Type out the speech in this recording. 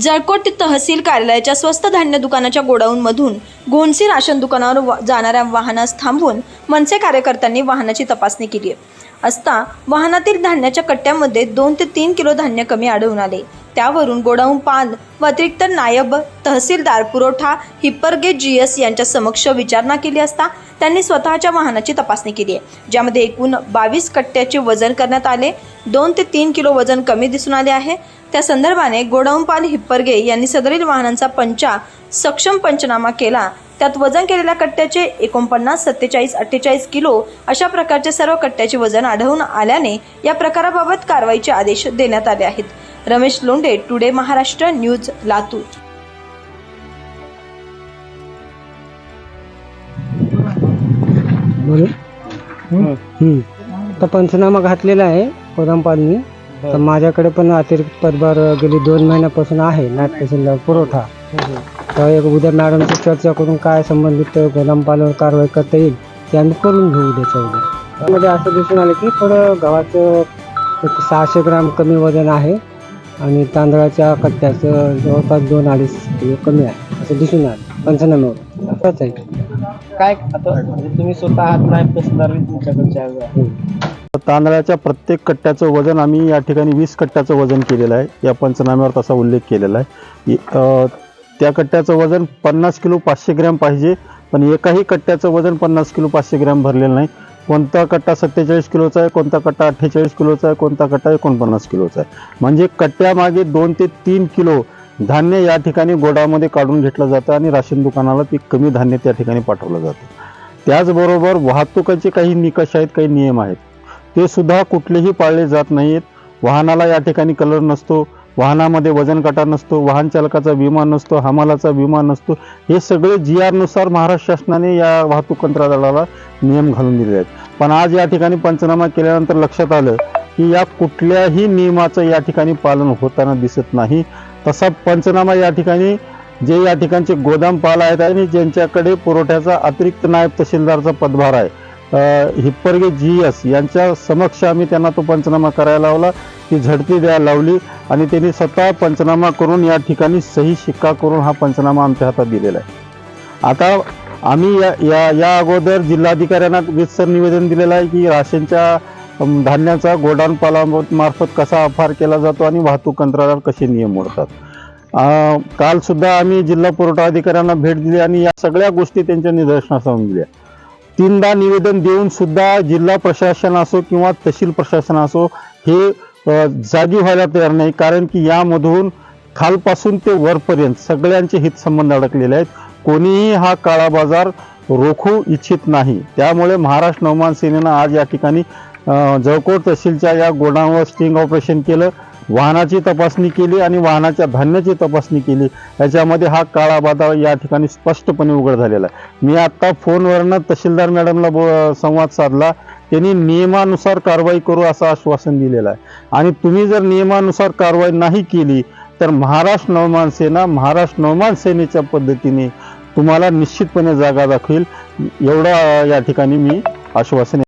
जळकोट तहसील कार्यालयाच्या स्वस्त धान्य दुकानाच्या गोडाऊनमधून घोणसी राशन दुकानावर जाणाऱ्या वाहनास थांबवून मनसे कार्यकर्त्यांनी वाहनाची तपासणी केली आहे. असता वाहनातील धान्याच्या कट्ट्यामध्ये दोन ते तीन किलो धान्य कमी आढळून आले. त्यावरून गोडाऊन पाल व अतिरिक्त नायब तहसीलदार पुरवठा हिप्परगे जी एस यांच्या समक्ष विचारणा केली असता त्यांनी स्वतःच्या वाहनाची तपासणी केली आहे. ज्यामध्ये एकूण बावीस कट्ट्याचे वजन करण्यात आले. दोन ते तीन किलो वजन कमी दिसून आले आहे. त्या संदर्भाने गोडाऊनपाल हिप्परगे यांनी सदरील वाहनांचा पंचा सक्षम पंचनामा केला. त्यात वजन केलेल्या कट्ट्याचे एकोणपन्नास सत्तेचाळीस अठ्ठेचाळीस किलो अशा प्रकारचे सर्व कट्ट्याचे वजन आढळून आल्याने या प्रकाराबाबत कारवाईचे आदेश देण्यात आले आहेत. Ramesh Londhe today Maharashtra news Latur. तर पंचनामा घातलेला आहे गोदामपालनी तर माझ्याकडे पण अतिरिक्त पदभार गेली दोन महिन्यापासून आहे तहसीलदार पुरवठा. तर एक उद्या मॅडमची चर्चा करून काय संबंधित गोदामपालवर कारवाई करता येईल ते आम्ही करून घेऊ उद्याच्या उद्या. त्यामध्ये असं दिसून आलं की थोडं गव्हाचं एक सहाशे ग्राम कमी वजन आहे आणि तांदळाच्या कट्ट्याचं जवळपास दोन अडीच किलो कमी आहे असं दिसून आलं. पंचनाम्यावर असंच आहे. काय आता म्हणजे तुम्ही स्वतः आहात नायब तहसीलदार तुमच्याकडच्या तांदळाच्या प्रत्येक कट्ट्याचं वजन आम्ही या ठिकाणी वीस कट्ट्याचं वजन केलेलं आहे. या पंचनाम्यावर तसा उल्लेख केलेला आहे. इ- अ, त्या कट्ट्याचं वजन पन्नास किलो पाचशे ग्रॅम पाहिजे पण एकाही कट्ट्याचं वजन पन्नास किलो पाचशे ग्रॅम भरलेलं नाही. कोणता कट्टा सत्तेचाळीस किलोचा आहे कोणता कट्टा अठ्ठेचाळीस किलोचा आहे कोणता कट्टा एकोणपन्नास किलोचा आहे. म्हणजे कट्ट्यामागे दोन ते तीन किलो धान्य या ठिकाणी गोडामध्ये काढून घेतलं जातं आणि राशन दुकानाला ते कमी धान्य त्या ठिकाणी पाठवलं जातं. त्याचबरोबर वाहतुकाचे काही निकष आहेत काही नियम आहेत. ते सुद्धा कुठलेही पाळले जात नाहीत. वाहनाला या ठिकाणी कलर नसतो वाहनामध्ये वजन काटा नसतो वाहन चालकाचा विमा नसतो हमालाचा विमा नसतो. हे सगळे जी आरनुसार महाराष्ट्र शासनाने या वाहतूक कंत्राटदाराला नियम घालून दिले आहेत. पण आज या ठिकाणी पंचनामा केल्यानंतर लक्षात आलं की या कुठल्याही नियमाचं या ठिकाणी पालन होताना दिसत नाही. तसा पंचनामा या ठिकाणी जे या ठिकाणचे गोदाम पाल आहेत आणि ज्यांच्याकडे पुरवठ्याचा अतिरिक्त नायब तहसीलदारचा पदभार आहे हिप्परगे जी एस यांच्या समक्ष आम्ही त्यांना तो पंचनामा करायला लावला ती झडती द्यायला लावली आणि त्यांनी स्वतः पंचनामा करून या ठिकाणी सही शिक्का करून हा पंचनामा आमच्या हातात दिलेला आहे. आता आम्ही या या या अगोदर जिल्हाधिकाऱ्यांना विस्तृत निवेदन दिलेलं आहे की राशनच्या धान्याचा गोडाऊन पालामार्फत कसा अफार केला जातो आणि वाहतूक कंत्राटावर कसे नियम मोडतात? कालसुद्धा आम्ही जिल्हा पुरवठा अधिकाऱ्यांना भेट दिली आणि या सगळ्या गोष्टी त्यांच्या निदर्शनास आणून दिल्या. तीनदा निवेदन देऊन सुद्धा जिल्हा प्रशासन असो किंवा तहसील प्रशासन असो हे जागी व्हायला तयार नाही कारण की यामधून खालपासून ते वरपर्यंत सगळ्यांचे हितसंबंध अडकलेले आहेत. कोणीही हा काळा बाजार रोखू इच्छित नाही. त्यामुळे महाराष्ट्र नवमान सेनेनं आज या ठिकाणी जळकोट तहसीलच्या या गोडाऊनवर स्टिंग ऑपरेशन केलं. वाहनाची तपासणी केली आणि वाहनाच्या धान्याची तपासणी केली. याच्यामध्ये हा काळा बाजार या ठिकाणी स्पष्टपणे उघड झालेला आहे. मी आत्ता फोनवरनं तहसीलदार मॅडमला बो संवाद साधला. त्यांनी नियमानुसार कारवाई करू असं आश्वासन दिलेलं आहे. आणि तुम्ही जर नियमानुसार कारवाई नाही केली तर महाराष्ट्र नवमान सेना महाराष्ट्र नवमान सेनेच्या पद्धतीने तुम्हाला निश्चितपणे जागा दाखवेल. एवढा या ठिकाणी मी आश्वासन